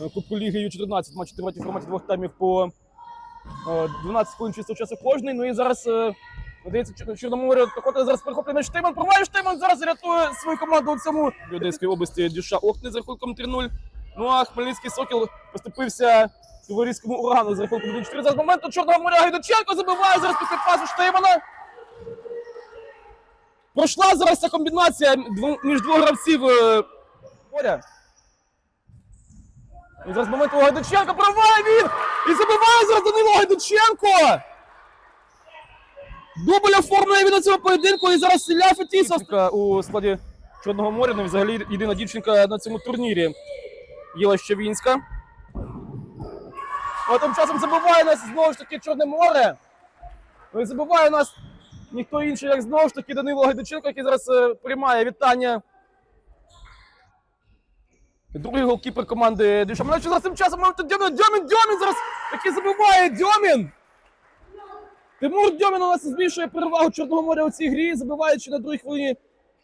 е, Кубку Ліги Ю-14, матч тривають у форматі двох таймів по е, 12 хвилин чистого часу кожний. Ну і зараз е, Надається Чор- Чорноморе зараз перехоплює м'яч Штейман. Проває Штейман зараз рятує свою команду у цьому Одеської області Дюша Охни з рахунком 3-0. Ну а Хмельницький Сокіл поступився Товариському урагану з рахунком 1-4. Зараз моменту Чорного моря Гайдученко забиває зараз після пасу Штеймана. Пройшла зараз ця комбінація між двох гравців е, моря. І зараз момент у Гайдученка проває він! І забиває зараз Данило Гайдученко! Дубль оформлює він у цьому поєдинку і зараз Ілля Фетісов у складі Чорного моря. Ну, взагалі єдина дівчинка на цьому турнірі. Єла Щавінська. А тим часом забиває нас знову ж таки Чорне море. Ну і забиває нас ніхто інший, як знову ж таки Данило Гайдученко, який зараз е, приймає вітання. Другий голкіпер команди Дюшамана. Зараз тим часом момент Дьомін, Дьомін, Дьомін зараз таки забиває Дьомін. Тимур Дьомін у нас збільшує перевагу Чорного моря у цій грі, забиваючи на другій хвилині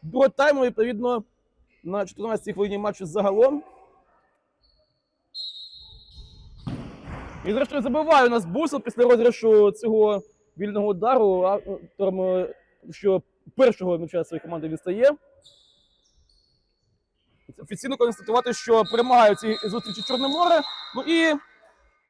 другого тайму, відповідно, на 14-й хвилині матчу загалом. І зрештою забиває у нас Бусел після розіграшу цього вільного удару, автором е, що першого м'яча своєї команди він стає. Офіційно констатувати, що перемагає у цій зустрічі Чорне море. Ну і